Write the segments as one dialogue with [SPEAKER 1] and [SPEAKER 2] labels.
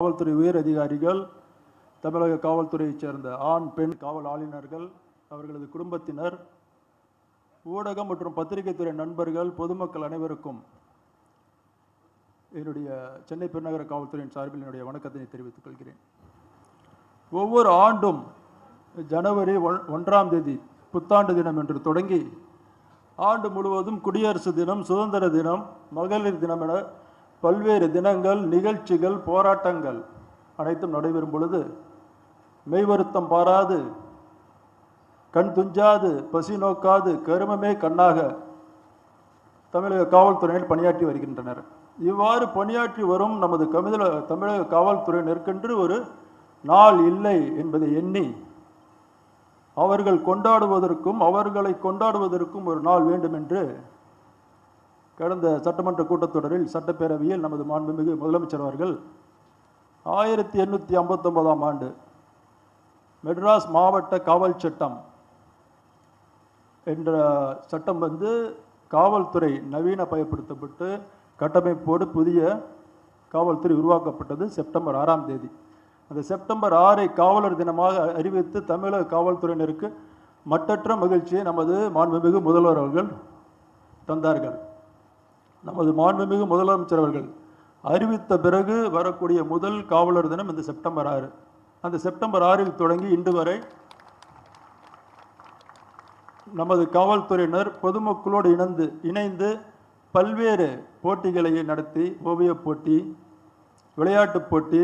[SPEAKER 1] காவல்துறை உயர் அதிகாரிகள் தமிழக காவல்துறையைச் சேர்ந்த ஆண் பெண் காவல் ஆளுநர்கள் அவர்களது குடும்பத்தினர் ஊடகம் மற்றும் பத்திரிகைத்துறை நண்பர்கள் பொதுமக்கள் அனைவருக்கும் என்னுடைய சென்னை பெருநகர காவல்துறையின் சார்பில் என்னுடைய வணக்கத்தினை தெரிவித்துக் கொள்கிறேன். ஒவ்வொரு ஆண்டும் ஜனவரி ஒன்- ஒன்றாம் தேதி புத்தாண்டு தினம் என்று தொடங்கி ஆண்டு முழுவதும் குடியரசு தினம் சுதந்திர தினம் மகளிர் தினம் என பல்வேறு தினங்கள் நிகழ்ச்சிகள் போராட்டங்கள் அனைத்தும் நடைபெறும் பொழுது மெய்வருத்தம் பாராது கண் துஞ்சாது பசி நோக்காது கருமமே கண்ணாக தமிழக காவல்துறையினர் பணியாற்றி வருகின்றனர். இவ்வாறு பணியாற்றி வரும் நமது கமிதல தமிழக காவல்துறையினருக்கென்று ஒரு நாள் இல்லை என்பதை எண்ணி அவர்கள் கொண்டாடுவதற்கும் அவர்களை கொண்டாடுவதற்கும் ஒரு நாள் வேண்டும் என்று கடந்த சட்டமன்ற கூட்டத்தொடரில் சட்டப்பேரவையில் நமது மாண்புமிகு முதலமைச்சர் அவர்கள் ஆயிரத்தி எண்ணூற்றி ஐம்பத்தொம்போதாம் ஆண்டு மெட்ராஸ் மாவட்ட காவல் சட்டம் என்ற சட்டம் வந்து காவல்துறை நவீன பயப்படுத்தப்பட்டு கட்டமைப்போடு புதிய காவல்துறை உருவாக்கப்பட்டது செப்டம்பர் ஆறாம் தேதி. அந்த செப்டம்பர் ஆறை காவலர் தினமாக அறிவித்து தமிழக காவல்துறையினருக்கு மட்டற்ற மகிழ்ச்சியை நமது மாண்புமிகு முதல்வர் அவர்கள் தந்தார்கள். நமது மாண்புமிகு முதலமைச்சர் அவர்கள் அறிவித்த பிறகு வரக்கூடிய முதல் காவலர் தினம் இந்த செப்டம்பர் ஆறு. அந்த செப்டம்பர் ஆறில் தொடங்கி இன்று வரை நமது காவல்துறையினர் பொதுமக்களோடு இணைந்து இணைந்து பல்வேறு போட்டிகளை நடத்தி ஓவியப் போட்டி விளையாட்டுப் போட்டி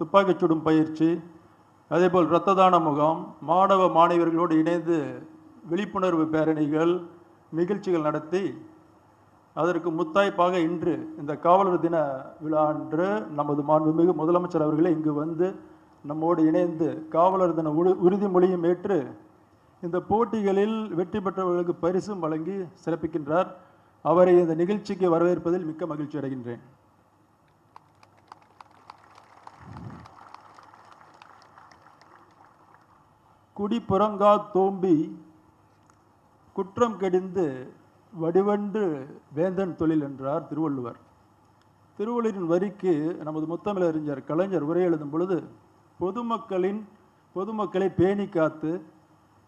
[SPEAKER 1] துப்பாக்கிச் சுடும் பயிற்சி அதேபோல் இரத்த தான முகாம் மாணவ மாணவியர்களோடு இணைந்து விழிப்புணர்வு பேரணிகள் நிகழ்ச்சிகள் நடத்தி அதற்கு முத்தாய்ப்பாக இன்று இந்த காவலர் தின விழா அன்று நமது மாண்புமிகு முதலமைச்சர் அவர்களே இங்கு வந்து நம்மோடு இணைந்து காவலர் தின உறுதிமொழியும் ஏற்று இந்த போட்டிகளில் வெற்றி பெற்றவர்களுக்கு பரிசும் வழங்கி சிறப்பிக்கின்றார். அவரை இந்த நிகழ்ச்சிக்கு வரவேற்பதில் மிக்க மகிழ்ச்சி அடைகின்றேன். குடிப்புறங்கா தோம்பி குற்றம் கடிந்து வடிவண்டு வேந்தன் தொழில் என்றார் திருவள்ளுவர். திருவள்ளுவரின் வரிக்கு நமது முத்தமிழறிஞர் கலைஞர் உரை எழுதும் பொழுது பொதுமக்களின் பொதுமக்களை பேணி காத்து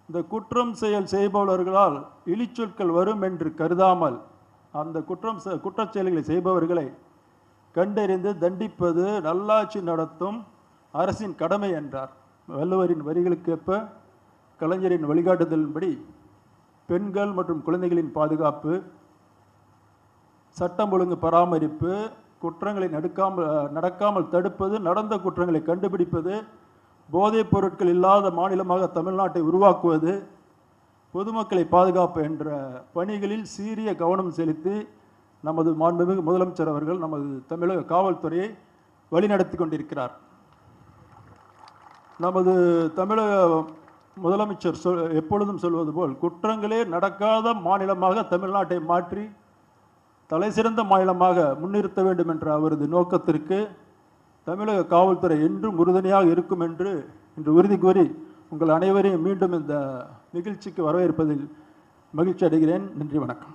[SPEAKER 1] இந்த குற்றம் செயல் செய்பவர்களால் இழிச்சொற்கள் வரும் என்று கருதாமல் அந்த குற்றம் செ- குற்றச் செயல்களை செய்பவர்களை கண்டறிந்து தண்டிப்பது நல்லாட்சி நடத்தும் அரசின் கடமை என்றார். வள்ளுவரின் வரிகளுக்கேற்ப கலைஞரின் வழிகாட்டுதலின்படி பெண்கள் மற்றும் குழந்தைகளின் பாதுகாப்பு சட்டம் ஒழுங்கு பராமரிப்பு குற்றங்களை நடுக்காமல் நடக்காமல் தடுப்பது நடந்த குற்றங்களை கண்டுபிடிப்பது போதைப் பொருட்கள் இல்லாத மாநிலமாக தமிழ்நாட்டை உருவாக்குவது பொதுமக்களை பாதுகாப்பு என்ற பணிகளில் சீரிய கவனம் செலுத்தி நமது மாண்புமிகு முதலமைச்சர் அவர்கள் நமது தமிழக காவல்துறையை வழிநடத்தி கொண்டிருக்கிறார். நமது தமிழக முதலமைச்சர் சொல் எப்பொழுதும் சொல்வது போல் குற்றங்களே நடக்காத மாநிலமாக தமிழ்நாட்டை மாற்றி தலைசிறந்த மாநிலமாக முன்னிறுத்த வேண்டும் என்ற அவரது நோக்கத்திற்கு தமிழக காவல்துறை என்றும் உறுதுணையாக இருக்கும் என்று இன்று உறுதி கூறி உங்கள் அனைவரையும் மீண்டும் இந்த நிகழ்ச்சிக்கு வரவேற்பதில் மகிழ்ச்சி அடைகிறேன். நன்றி வணக்கம்.